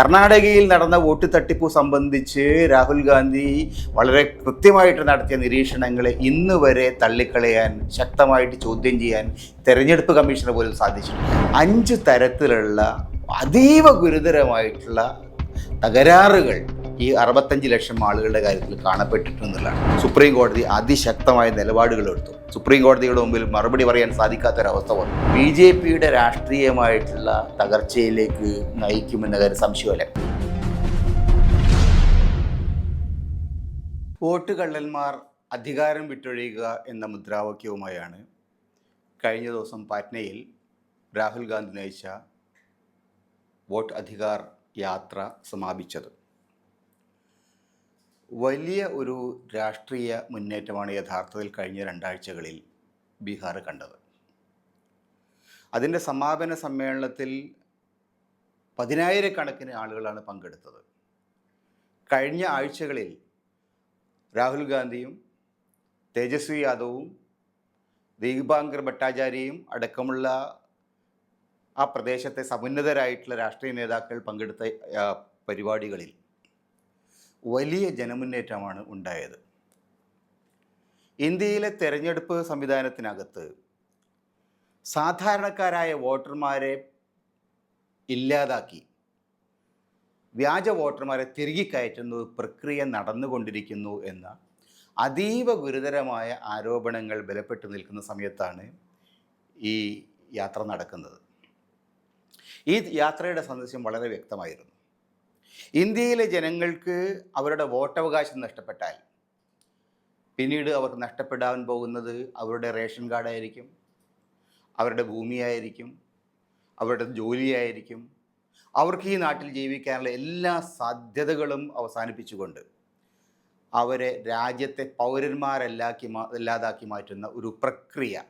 കർണാടകയിൽ നടന്ന വോട്ട് തട്ടിപ്പ് സംബന്ധിച്ച് രാഹുൽ ഗാന്ധി വളരെ കൃത്യമായിട്ട് നടത്തിയ നിരീക്ഷണങ്ങളെ ഇന്ന് വരെ തള്ളിക്കളയാൻ ശക്തമായിട്ട് ചോദ്യം ചെയ്യാൻ തെരഞ്ഞെടുപ്പ് കമ്മീഷന് പോലും സാധിച്ചിട്ടുണ്ട് അഞ്ച് തരത്തിലുള്ള അതീവ ഗുരുതരമായിട്ടുള്ള തകരാറുകൾ ഈ അറുപത്തഞ്ച് ലക്ഷം ആളുകളുടെ കാര്യത്തിൽ കാണപ്പെട്ടിട്ടുണ്ടെന്നുള്ളതാണ് സുപ്രീം കോടതി അതിശക്തമായ നിലപാടുകൾ എടുത്തു. സുപ്രീം കോടതിയുടെ മുമ്പിൽ മറുപടി പറയാൻ സാധിക്കാത്തൊരവസ്ഥ വന്നു. ബി ജെ പിയുടെ രാഷ്ട്രീയമായിട്ടുള്ള തകർച്ചയിലേക്ക് നയിക്കുമെന്ന കാര്യം സംശയമല്ല? വോട്ട് കള്ളന്മാർ അധികാരം വിട്ടൊഴിയുക എന്ന മുദ്രാവാക്യവുമായാണ് കഴിഞ്ഞ ദിവസം പാറ്റ്നയിൽ രാഹുൽ ഗാന്ധി നയിച്ച വോട്ട് അധികാർ യാത്ര സമാപിച്ചത്. വലിയ ഒരു രാഷ്ട്രീയ മുന്നേറ്റമാണ് യഥാർത്ഥത്തിൽ കഴിഞ്ഞ രണ്ടാഴ്ചകളിൽ ബീഹാർ കണ്ടത്. അതിന്റെ സമാപന സമ്മേളനത്തിൽ പതിനായിരക്കണക്കിന് ആളുകളാണ് പങ്കെടുത്തത്. കഴിഞ്ഞ ആഴ്ചകളിൽ രാഹുൽ ഗാന്ധിയും തേജസ്വി യാദവും ദീപാങ്കർ ഭട്ടാചാര്യയും അടക്കമുള്ള ആ പ്രദേശത്തെ സമുന്നതരായിട്ടുള്ള രാഷ്ട്രീയ നേതാക്കൾ പങ്കെടുത്ത പരിപാടികളിൽ വലിയ ജനമുന്നേറ്റമാണ് ഉണ്ടായത്. ഇന്ത്യയിലെ തെരഞ്ഞെടുപ്പ് സംവിധാനത്തിനകത്ത് സാധാരണക്കാരായ വോട്ടർമാരെ ഇല്ലാതാക്കി. വ്യാജ വോട്ടർമാരെ തിരികെ കയറ്റുന്ന പ്രക്രിയ നടന്നുകൊണ്ടിരിക്കുന്നു എന്ന അതീവ ഗുരുതരമായ ആരോപണങ്ങൾ ബലപ്പെട്ടു നിൽക്കുന്ന സമയത്താണ് ഈ യാത്ര നടക്കുന്നത്. ഈ യാത്രയുടെ സന്ദേശം വളരെ വ്യക്തമായിരുന്നു. ഇന്ത്യയിലെ ജനങ്ങൾക്ക് അവരുടെ വോട്ടവകാശം നഷ്ടപ്പെട്ടാൽ പിന്നീട് അവർക്ക് നഷ്ടപ്പെടാൻ പോകുന്നത് അവരുടെ റേഷൻ കാർഡായിരിക്കും അവരുടെ ഭൂമിയായിരിക്കും അവരുടെ ജോലിയായിരിക്കും. അവർക്ക് ഈ നാട്ടിൽ ജീവിക്കാനുള്ള എല്ലാ സാധ്യതകളും അവസാനിപ്പിച്ചുകൊണ്ട് അവരെ രാജ്യത്തെ പൗരന്മാരല്ലാക്കി അല്ലാതാക്കി മാറ്റുന്ന ഒരു പ്രക്രിയ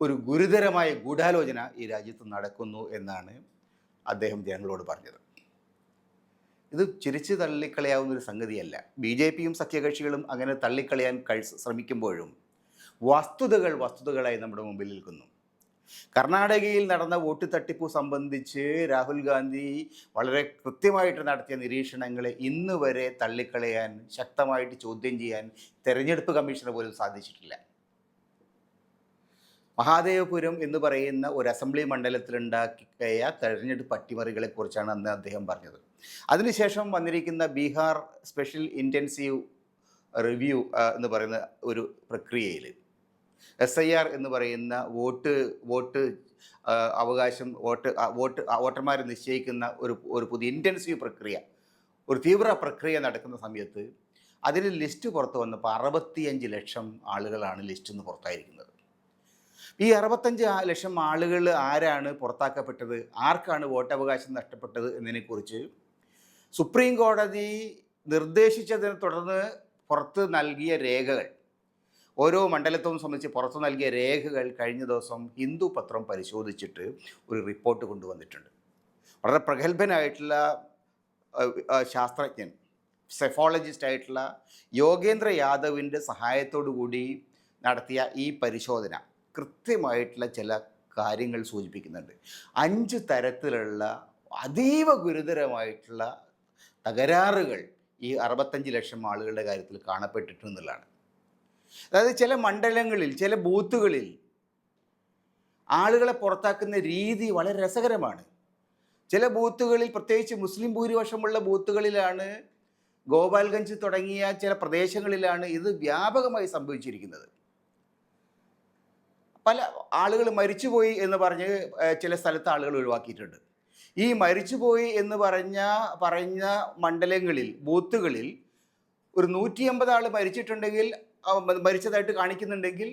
ഒരു ഗുരുതരമായ ഗൂഢാലോചന ഈ രാജ്യത്ത് നടക്കുന്നു എന്നാണ് അദ്ദേഹം ജനങ്ങളോട് പറഞ്ഞത്. ഇത് ചിരിച്ചു തള്ളിക്കളയാവുന്ന ഒരു സംഗതിയല്ല. ബി ജെ പിയും സഖ്യകക്ഷികളും അങ്ങനെ തള്ളിക്കളയാൻ ശ്രമിക്കുമ്പോഴും വസ്തുതകൾ വസ്തുതകളായി നമ്മുടെ മുമ്പിൽ നിൽക്കുന്നു. കർണാടകയിൽ നടന്ന വോട്ട് തട്ടിപ്പ് സംബന്ധിച്ച് രാഹുൽ ഗാന്ധി വളരെ കൃത്യമായിട്ട് നടത്തിയ നിരീക്ഷണങ്ങളെ ഇന്ന് വരെ തള്ളിക്കളയാൻ ശക്തമായിട്ട് ചോദ്യം ചെയ്യാൻ തെരഞ്ഞെടുപ്പ് കമ്മീഷന് പോലും സാധിച്ചിട്ടില്ല. മഹാദേവപുരം എന്ന് പറയുന്ന ഒരു അസംബ്ലി മണ്ഡലത്തിലുണ്ടാക്കിയ തെരഞ്ഞെടുപ്പ് അട്ടിമറികളെ കുറിച്ചാണ് അന്ന് അദ്ദേഹം പറഞ്ഞത്. അതിനുശേഷം വന്നിരിക്കുന്ന ബീഹാർ സ്പെഷ്യൽ ഇന്റൻസീവ് റിവ്യൂ എന്ന് പറയുന്ന ഒരു പ്രക്രിയയിൽ എസ് ഐ ആർ എന്ന് പറയുന്ന വോട്ട് വോട്ട് അവകാശം വോട്ട് വോട്ട് വോട്ടർമാർ നിശ്ചയിക്കുന്ന ഒരു ഒരു പുതിയ ഇന്റൻസീവ് പ്രക്രിയ ഒരു തീവ്ര പ്രക്രിയ നടക്കുന്ന സമയത്ത് അതിൽ ലിസ്റ്റ് പുറത്ത് വന്നപ്പോൾ അറുപത്തിയഞ്ച് ലക്ഷം ആളുകളാണ് ലിസ്റ്റിൽ നിന്ന് പുറത്തായിരിക്കുന്നത്. ഈ അറുപത്തഞ്ച് ലക്ഷം ആളുകൾ ആരാണ് പുറത്താക്കപ്പെട്ടത്? ആർക്കാണ് വോട്ടവകാശം നഷ്ടപ്പെട്ടത് എന്നതിനെക്കുറിച്ച് സുപ്രീം കോടതി നിർദ്ദേശിച്ചതിനെ തുടർന്ന് പുറത്ത് നൽകിയ രേഖകൾ ഓരോ മണ്ഡലത്വവും സംബന്ധിച്ച് പുറത്തു നൽകിയ രേഖകൾ കഴിഞ്ഞ ദിവസം ഹിന്ദു പത്രം പരിശോധിച്ചിട്ട് ഒരു റിപ്പോർട്ട് കൊണ്ടുവന്നിട്ടുണ്ട്. വളരെ പ്രഗത്ഭനായിട്ടുള്ള ശാസ്ത്രജ്ഞൻ സെഫോളജിസ്റ്റ് ആയിട്ടുള്ള യോഗേന്ദ്ര യാദവിന്റെ കൂടി നടത്തിയ ഈ പരിശോധന കൃത്യമായിട്ടുള്ള ചില കാര്യങ്ങൾ സൂചിപ്പിക്കുന്നുണ്ട്. അഞ്ച് തരത്തിലുള്ള അതീവ ഗുരുതരമായിട്ടുള്ള തകരാറുകൾ ഈ അറുപത്തഞ്ച് ലക്ഷം ആളുകളുടെ കാര്യത്തിൽ കാണപ്പെട്ടിട്ടുണ്ടെന്നുള്ളതാണ് അതായത് ചില മണ്ഡലങ്ങളിൽ ചില ബൂത്തുകളിൽ ആളുകളെ പുറത്താക്കുന്ന രീതി വളരെ രസകരമാണ്. ചില ബൂത്തുകളിൽ പ്രത്യേകിച്ച് മുസ്ലിം ഭൂരിപക്ഷമുള്ള ബൂത്തുകളിലാണ് ഗോപാൽഗഞ്ച് തുടങ്ങിയ ചില പ്രദേശങ്ങളിലാണ് ഇത് വ്യാപകമായി സംഭവിച്ചിരിക്കുന്നത്. പല ആളുകൾ മരിച്ചുപോയി എന്ന് പറഞ്ഞ് ചില സ്ഥലത്ത് ആളുകൾ ഒഴിവാക്കിയിട്ടുണ്ട്. ഈ മരിച്ചുപോയി എന്ന് പറഞ്ഞ പറഞ്ഞ മണ്ഡലങ്ങളിൽ ബൂത്തുകളിൽ ഒരു നൂറ്റി അമ്പത് ആൾ മരിച്ചിട്ടുണ്ടെങ്കിൽ മരിച്ചതായിട്ട് കാണിക്കുന്നുണ്ടെങ്കിൽ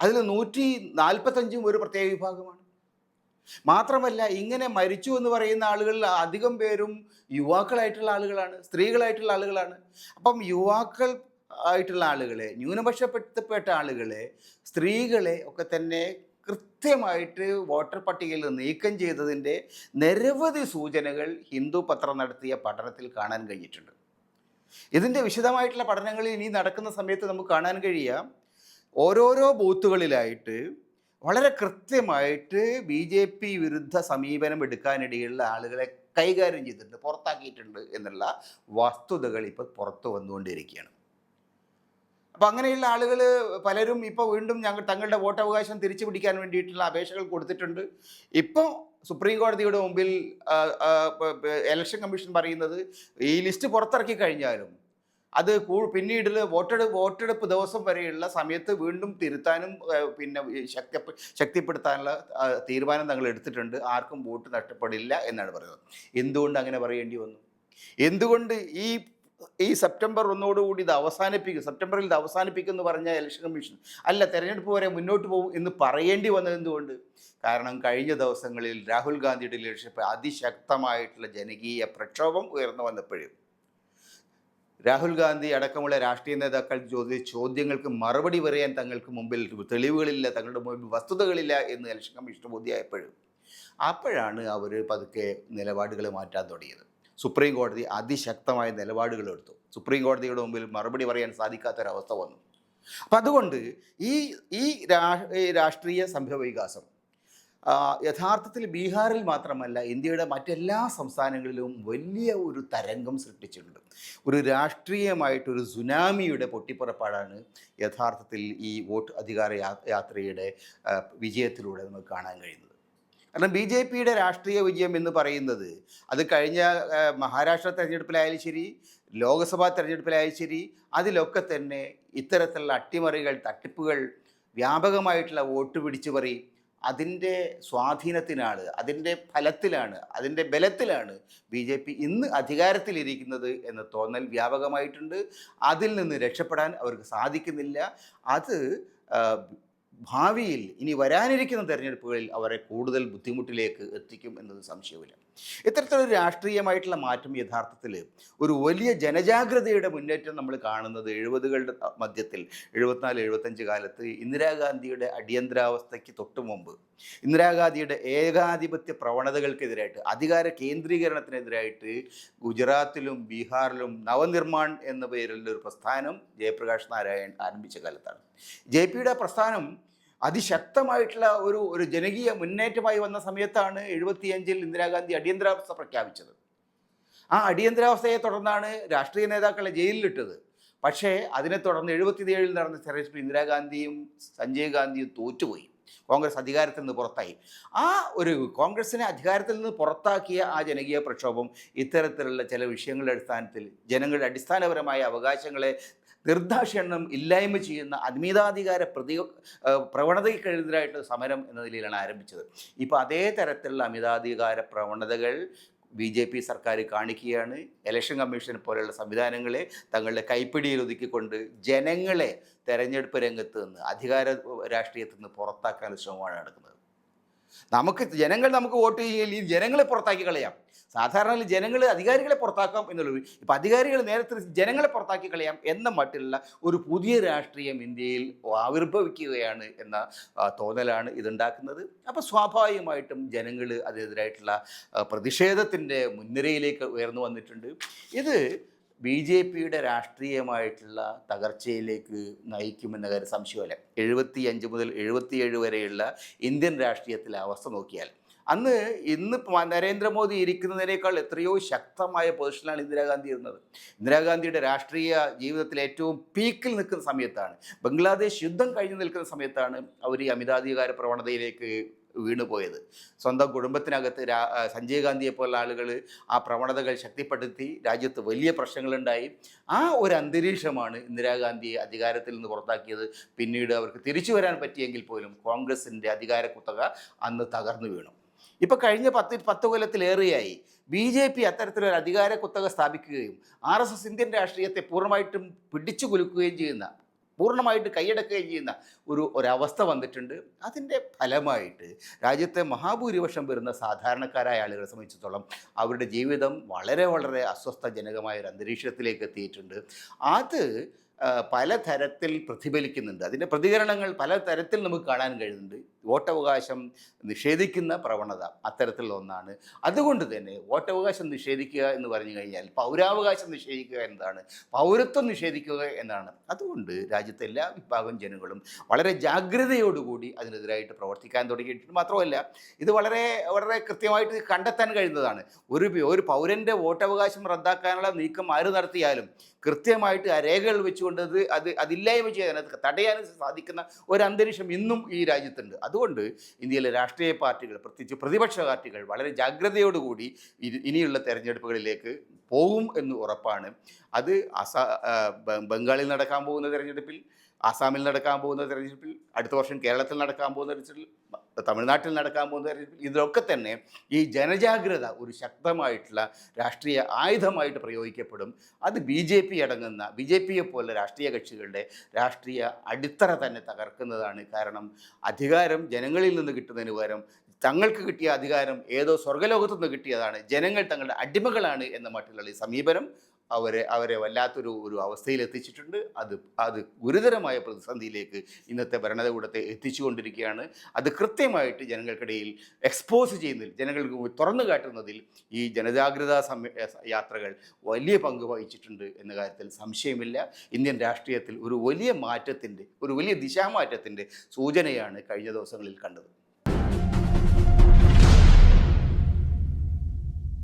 അതിൽ നൂറ്റി നാൽപ്പത്തഞ്ചും ഒരു പ്രത്യേക വിഭാഗമാണ്. മാത്രമല്ല ഇങ്ങനെ മരിച്ചു എന്ന് പറയുന്ന ആളുകളിൽ അധികം പേരും യുവാക്കളായിട്ടുള്ള ആളുകളാണ് സ്ത്രീകളായിട്ടുള്ള ആളുകളാണ്. അപ്പം യുവാക്കൾ ആയിട്ടുള്ള ആളുകളെ ന്യൂനപക്ഷപ്പെടുത്തപ്പെട്ട ആളുകളെ സ്ത്രീകളെ ഒക്കെ തന്നെ കൃത്യമായിട്ട് വോട്ടർ പട്ടികയിൽ നിന്ന് നീക്കം ചെയ്തതിന്റെ നിരവധി സൂചനകൾ ഹിന്ദു പത്രം നടത്തിയ പഠനത്തിൽ കാണാൻ കഴിഞ്ഞിട്ടുണ്ട്. ഇതിന്റെ വിശദമായിട്ടുള്ള പഠനങ്ങളിൽ ഇനി നടക്കുന്ന സമയത്ത് നമുക്ക് കാണാൻ കഴിയാം. ഓരോരോ ബൂത്തുകളിലായിട്ട് വളരെ കൃത്യമായിട്ട് ബി ജെ പി വിരുദ്ധ സമീപനം എടുക്കാനിടയുള്ള ആളുകളെ കൈകാര്യം ചെയ്തിട്ടുണ്ട് പുറത്താക്കിയിട്ടുണ്ട് എന്നുള്ള വസ്തുതകൾ ഇപ്പോൾ പുറത്തു വന്നുകൊണ്ടിരിക്കുകയാണ്. അപ്പോൾ അങ്ങനെയുള്ള ആളുകൾ പലരും ഇപ്പോൾ വീണ്ടും ഞങ്ങൾ തങ്ങളുടെ വോട്ടവകാശം തിരിച്ചു പിടിക്കാൻ വേണ്ടിയിട്ടുള്ള അപേക്ഷകൾ കൊടുത്തിട്ടുണ്ട്. ഇപ്പോൾ സുപ്രീം കോടതിയുടെ മുമ്പിൽ ഇലക്ഷൻ കമ്മീഷൻ പറയുന്നത് ഈ ലിസ്റ്റ് പുറത്തിറക്കി കഴിഞ്ഞാലും അത് പിന്നീട് വോട്ടെടുപ്പ് വോട്ടെടുപ്പ് ദിവസം വരെയുള്ള സമയത്ത് വീണ്ടും തിരുത്താനും പിന്നെ ശക്തി ശക്തിപ്പെടുത്താനുള്ള തീരുമാനം തങ്ങൾ എടുത്തിട്ടുണ്ട്. ആർക്കും വോട്ട് നഷ്ടപ്പെടില്ല എന്നാണ് പറയുന്നത്. എന്തുകൊണ്ട് അങ്ങനെ പറയേണ്ടി വന്നു? എന്തുകൊണ്ട് ഈ ഈ സെപ്റ്റംബർ ഒന്നോടുകൂടി ഇത് അവസാനിപ്പിക്കും. സെപ്റ്റംബറിൽ ഇത് അവസാനിപ്പിക്കും എന്ന് പറഞ്ഞ ഇലക്ഷൻ കമ്മീഷൻ. അല്ല തെരഞ്ഞെടുപ്പ് വരെ മുന്നോട്ട് പോകും എന്ന് പറയേണ്ടി വന്നത് എന്തുകൊണ്ട്? കാരണം കഴിഞ്ഞ ദിവസങ്ങളിൽ രാഹുൽ ഗാന്ധിയുടെ ലീഡർഷിപ്പ് അതിശക്തമായിട്ടുള്ള ജനകീയ പ്രക്ഷോഭം ഉയർന്നു വന്നപ്പോഴും രാഹുൽ ഗാന്ധി അടക്കമുള്ള രാഷ്ട്രീയ നേതാക്കൾ ചോദിച്ച ചോദ്യങ്ങൾക്ക് മറുപടി പറയാൻ തങ്ങൾക്ക് മുമ്പിൽ തെളിവുകളില്ല തങ്ങളുടെ മുമ്പിൽ വസ്തുതകളില്ല എന്ന് ഇലക്ഷൻ കമ്മീഷൻ ബോധ്യമായപ്പോഴും അപ്പോഴാണ് അവർ പതുക്കെ നിലപാടുകൾ മാറ്റാൻ തുടങ്ങിയത്. സുപ്രീം കോടതി അതിശക്തമായ നിലപാടുകൾ എടുത്തു സുപ്രീം കോടതിയുടെ മുമ്പിൽ മറുപടി പറയാൻ സാധിക്കാത്തൊരവസ്ഥ വന്നു. അപ്പം അതുകൊണ്ട് ഈ ഈ രാഷ്ട്രീയ സംഭവ വികാസം യഥാർത്ഥത്തിൽ ബീഹാറിൽ മാത്രമല്ല ഇന്ത്യയുടെ മറ്റെല്ലാ സംസ്ഥാനങ്ങളിലും വലിയ ഒരു തരംഗം സൃഷ്ടിച്ചിട്ടുണ്ട്. ഒരു രാഷ്ട്രീയമായിട്ടൊരു സുനാമിയുടെ പൊട്ടിപ്പുറപ്പാടാണ് യഥാർത്ഥത്തിൽ ഈ വോട്ട് അധികാര യാത്രയുടെ വിജയത്തിലൂടെ നമുക്ക് കാണാൻ കഴിയുന്നത്. കാരണം ബി ജെ പിയുടെ രാഷ്ട്രീയ വിജയം എന്ന് പറയുന്നത് അത് കഴിഞ്ഞ മഹാരാഷ്ട്ര തെരഞ്ഞെടുപ്പിലായാലും ശരി ലോക്സഭാ തെരഞ്ഞെടുപ്പിലായാലും ശരി അതിലൊക്കെ തന്നെ ഇത്തരത്തിലുള്ള അട്ടിമറികൾ തട്ടിപ്പുകൾ വ്യാപകമായിട്ടുള്ള വോട്ട് പിടിച്ചുപറി അതിന്റെ സ്വാധീനത്തിനാണ് അതിന്റെ ഫലത്തിലാണ് അതിന്റെ ബലത്തിലാണ് ബി ജെ പി ഇന്ന് അധികാരത്തിലിരിക്കുന്നത് എന്ന തോന്നൽ വ്യാപകമായിട്ടുണ്ട്. അതിൽ നിന്ന് രക്ഷപ്പെടാൻ അവർക്ക് സാധിക്കുന്നില്ല. അത് ഭാവിയിൽ ഇനി വരാനിരിക്കുന്ന തെരഞ്ഞെടുപ്പുകളിൽ അവരെ കൂടുതൽ ബുദ്ധിമുട്ടിലേക്ക് എത്തിക്കും എന്നത് സംശയമില്ല ഇത്തരത്തിലൊരു രാഷ്ട്രീയമായിട്ടുള്ള മാറ്റം യഥാർത്ഥത്തിൽ ഒരു വലിയ ജനജാഗ്രതയുടെ മുന്നേറ്റം നമ്മൾ കാണുന്നത് എഴുപതുകളുടെ മധ്യത്തിൽ എഴുപത്തിനാല് എഴുപത്തഞ്ച് കാലത്ത് ഇന്ദിരാഗാന്ധിയുടെ അടിയന്തരാവസ്ഥയ്ക്ക് തൊട്ടു മുമ്പ് ഇന്ദിരാഗാന്ധിയുടെ ഏകാധിപത്യ പ്രവണതകൾക്കെതിരായിട്ട് അധികാര കേന്ദ്രീകരണത്തിനെതിരായിട്ട് ഗുജറാത്തിലും ബീഹാറിലും നവനിർമ്മാൺ എന്ന പേരിലുള്ള ഒരു പ്രസ്ഥാനം ജയപ്രകാശ് നാരായൺ ആരംഭിച്ച കാലത്താണ്. ജെ പിയുടെ പ്രസ്ഥാനം അതിശക്തമായിട്ടുള്ള ഒരു ഒരു ജനകീയ മുന്നേറ്റമായി വന്ന സമയത്താണ് എഴുപത്തിയഞ്ചിൽ ഇന്ദിരാഗാന്ധി അടിയന്തരാവസ്ഥ പ്രഖ്യാപിച്ചത്. ആ അടിയന്തരാവസ്ഥയെ തുടർന്നാണ് രാഷ്ട്രീയ നേതാക്കളെ ജയിലിലിട്ടത്. പക്ഷേ അതിനെ തുടർന്ന് എഴുപത്തിയേഴിൽ നടന്ന തെരഞ്ഞെടുപ്പിൽ ഇന്ദിരാഗാന്ധിയും സഞ്ജയ് ഗാന്ധിയും തോറ്റുപോയി. കോൺഗ്രസ് അധികാരത്തിൽ നിന്ന് പുറത്തായി. ആ ഒരു കോൺഗ്രസിനെ അധികാരത്തിൽ നിന്ന് പുറത്താക്കിയ ആ ജനകീയ പ്രക്ഷോഭം ഇത്തരത്തിലുള്ള ചില വിഷയങ്ങളുടെ അടിസ്ഥാനത്തിൽ ജനങ്ങളുടെ അടിസ്ഥാനപരമായ അവകാശങ്ങളെ നിർദാക്ഷിണ്യം ഇല്ലായ്മ ചെയ്യുന്ന അമിതാധികാര പ്രതി പ്രവണതയ്ക്കെതിരായിട്ട് സമരം എന്ന നിലയിലാണ് ആരംഭിച്ചത്. ഇപ്പോൾ അതേ തരത്തിലുള്ള അമിതാധികാര പ്രവണതകൾ ബി ജെ പി സർക്കാർ കാണിക്കുകയാണ്. ഇലക്ഷൻ കമ്മീഷൻ പോലെയുള്ള സംവിധാനങ്ങളെ തങ്ങളുടെ കൈപ്പിടിയിൽ ഒതുക്കിക്കൊണ്ട് ജനങ്ങളെ തെരഞ്ഞെടുപ്പ് രംഗത്ത് നിന്ന് അധികാര രാഷ്ട്രീയത്തിൽ നിന്ന് പുറത്താക്കാനുള്ള ശ്രമമാണ് നടക്കുന്നത്. നമുക്ക് ജനങ്ങൾ നമുക്ക് വോട്ട് ചെയ്യില്ല ജനങ്ങളെ പുറത്താക്കി കളയാം. സാധാരണ ജനങ്ങൾ അധികാരികളെ പുറത്താക്കാം എന്നുള്ളത് ഇപ്പം അധികാരികൾ നേരത്തെ ജനങ്ങളെ പുറത്താക്കി കളയാം എന്ന മട്ടിലുള്ള ഒരു പുതിയ രാഷ്ട്രീയം ഇന്ത്യയിൽ ആവിർഭവിക്കുകയാണ് എന്ന തോന്നലാണ് ഇതുണ്ടാക്കുന്നത്. അപ്പോൾ സ്വാഭാവികമായിട്ടും ജനങ്ങൾ അതിനെതിരായിട്ടുള്ള പ്രതിഷേധത്തിന്റെ മുൻനിരയിലേക്ക് ഉയർന്നു വന്നിട്ടുണ്ട്. ഇത് ബി ജെ പിയുടെ രാഷ്ട്രീയമായിട്ടുള്ള തകർച്ചയിലേക്ക് നയിക്കുമെന്ന കാര്യം സംശയമല്ല? എഴുപത്തി അഞ്ച് മുതൽ എഴുപത്തിയേഴ് വരെയുള്ള ഇന്ത്യൻ രാഷ്ട്രീയത്തിലെ അവസ്ഥ നോക്കിയാൽ. അന്ന് ഇന്ന് നരേന്ദ്രമോദി ഇരിക്കുന്നതിനേക്കാൾ എത്രയോ ശക്തമായ പൊസിഷനിലാണ് ഇന്ദിരാഗാന്ധി ഇരുന്നത്. ഇന്ദിരാഗാന്ധിയുടെ രാഷ്ട്രീയ ജീവിതത്തിൽ ഏറ്റവും പീക്കിൽ നിൽക്കുന്ന സമയത്താണ്. ബംഗ്ലാദേശ് യുദ്ധം കഴിഞ്ഞു നിൽക്കുന്ന സമയത്താണ് അവർ ഈ അമിതാധികാര പ്രവണതയിലേക്ക് വീണുപോയത് സ്വന്തം കുടുംബത്തിനകത്ത് രാ സഞ്ജയ് ഗാന്ധിയെ പോലുള്ള ആളുകൾ ആ പ്രവണതകൾ ശക്തിപ്പെടുത്തി രാജ്യത്ത് വലിയ പ്രശ്നങ്ങളുണ്ടായി. ആ ഒരു അന്തരീക്ഷമാണ് ഇന്ദിരാഗാന്ധിയെ അധികാരത്തിൽ നിന്ന് പുറത്താക്കിയത്. പിന്നീട് അവർക്ക് തിരിച്ചു വരാൻ പറ്റിയെങ്കിൽ പോലും കോൺഗ്രസിന്റെ അധികാര കുത്തക അന്ന് തകർന്നു വീണു. ഇപ്പോൾ കഴിഞ്ഞ പത്ത് പത്ത് കൊല്ലത്തിലേറെയായി ബി ജെ പി അത്തരത്തിലൊരു അധികാര കുത്തക സ്ഥാപിക്കുകയും ആർ എസ് എസ് ഇന്ത്യൻ രാഷ്ട്രീയത്തെ പൂർണമായിട്ടും പിടിച്ചു കുലുക്കുകയും ചെയ്യുന്ന പൂർണമായിട്ട് കൈയടക്കുകയും ചെയ്യുന്ന ഒരു ഒരവസ്ഥ വന്നിട്ടുണ്ട്. അതിന്റെ ഫലമായിട്ട് രാജ്യത്തെ മഹാഭൂരിപക്ഷം വരുന്ന സാധാരണക്കാരായ ആളുകളെ സംബന്ധിച്ചിടത്തോളം അവരുടെ ജീവിതം വളരെ വളരെ അസ്വസ്ഥജനകമായ ഒരു അന്തരീക്ഷത്തിലേക്ക് എത്തിയിട്ടുണ്ട്. അത് പലതരത്തിൽ പ്രതിഫലിക്കുന്നുണ്ട്. അതിന്റെ പ്രതികരണങ്ങൾ പലതരത്തിൽ നമുക്ക് കാണാൻ കഴിയുന്നുണ്ട്. വോട്ടവകാശം നിഷേധിക്കുന്ന പ്രവണത അത്തരത്തിലുള്ള ഒന്നാണ്. അതുകൊണ്ട് തന്നെ വോട്ടവകാശം നിഷേധിക്കുക എന്ന് പറഞ്ഞു കഴിഞ്ഞാൽ പൗരാവകാശം നിഷേധിക്കുക എന്നതാണ്. പൗരത്വം നിഷേധിക്കുക എന്നാണ്. അതുകൊണ്ട് രാജ്യത്തെ എല്ലാ വിഭാഗം ജനങ്ങളും വളരെ ജാഗ്രതയോടുകൂടി അതിനെതിരായിട്ട് പ്രവർത്തിക്കാൻ തുടങ്ങിയിട്ടുണ്ട്. മാത്രമല്ല ഇത് വളരെ വളരെ കൃത്യമായിട്ട് കണ്ടെത്താൻ കഴിയുന്നതാണ്. ഒരു ഒരു പൗരന്റെ വോട്ടവകാശം റദ്ദാക്കാനുള്ള നീക്കം ആര് നടത്തിയാലും കൃത്യമായിട്ട് ആ രേഖകൾ വെച്ചുകൊണ്ട് അത് അത് അതില്ലായ്മ ചെയ്യാൻ അത് തടയാൻ സാധിക്കുന്ന ഒരു അന്തരീക്ഷം ഇന്നും ഈ രാജ്യത്തുണ്ട്. അതുകൊണ്ട് ഇന്ത്യയിലെ രാഷ്ട്രീയ പാർട്ടികൾ പ്രത്യേകിച്ച് പ്രതിപക്ഷ പാർട്ടികൾ വളരെ ജാഗ്രതയോടുകൂടി ഇനി- ഇനിയുള്ള തെരഞ്ഞെടുപ്പുകളിലേക്ക് പോകും എന്ന് ഉറപ്പാണ്. അത് അസാ ബംഗാളിൽ നടക്കാൻ പോകുന്ന തെരഞ്ഞെടുപ്പിൽ ആസാമിൽ നടക്കാൻ പോകുന്ന തെരഞ്ഞെടുപ്പിൽ അടുത്ത വർഷം കേരളത്തിൽ നടക്കാൻ പോകുന്ന തെരഞ്ഞെടുപ്പിൽ തമിഴ്നാട്ടിൽ നടക്കാൻ പോകുന്ന ഇതിലൊക്കെ തന്നെ ഈ ജനജാഗ്രത ഒരു ശക്തമായിട്ടുള്ള രാഷ്ട്രീയ ആയുധമായിട്ട് പ്രയോഗിക്കപ്പെടും. അത് ബി ജെ പി അടങ്ങുന്ന ബി ജെ പിയെ പോലെ രാഷ്ട്രീയ കക്ഷികളുടെ രാഷ്ട്രീയ അടിത്തറ തന്നെ തകർക്കുന്നതാണ് കാരണം. അധികാരം ജനങ്ങളിൽ നിന്ന് കിട്ടുന്നതിന് പകരം തങ്ങൾക്ക് കിട്ടിയ അധികാരം ഏതോ സ്വർഗലോകത്തു നിന്ന് കിട്ടിയതാണ്. ജനങ്ങൾ തങ്ങളുടെ അടിമകളാണ് എന്ന മട്ടിലുള്ള സമീപനം അവരെ അവരെ വല്ലാത്തൊരു ഒരു അവസ്ഥയിൽ എത്തിച്ചിട്ടുണ്ട് അത് അത് ഗുരുതരമായ പ്രതിസന്ധിയിലേക്ക് ഇന്നത്തെ ഭരണകൂടത്തെ എത്തിച്ചുകൊണ്ടിരിക്കുകയാണ്. അത് കൃത്യമായിട്ട് ജനങ്ങൾക്കിടയിൽ എക്സ്പോസ് ചെയ്യുന്നതിൽ ജനങ്ങൾക്ക് തുറന്നു കാട്ടുന്നതിൽ ഈ ജനജാഗ്രതാ സമ യാത്രകൾ വലിയ പങ്ക് വഹിച്ചിട്ടുണ്ട് എന്ന കാര്യത്തിൽ സംശയമില്ല. ഇന്ത്യൻ രാഷ്ട്രീയത്തിൽ ഒരു വലിയ മാറ്റത്തിന്റെ ഒരു വലിയ ദിശാമാറ്റത്തിന്റെ സൂചനയാണ് കഴിഞ്ഞ ദിവസങ്ങളിൽ കണ്ടത്.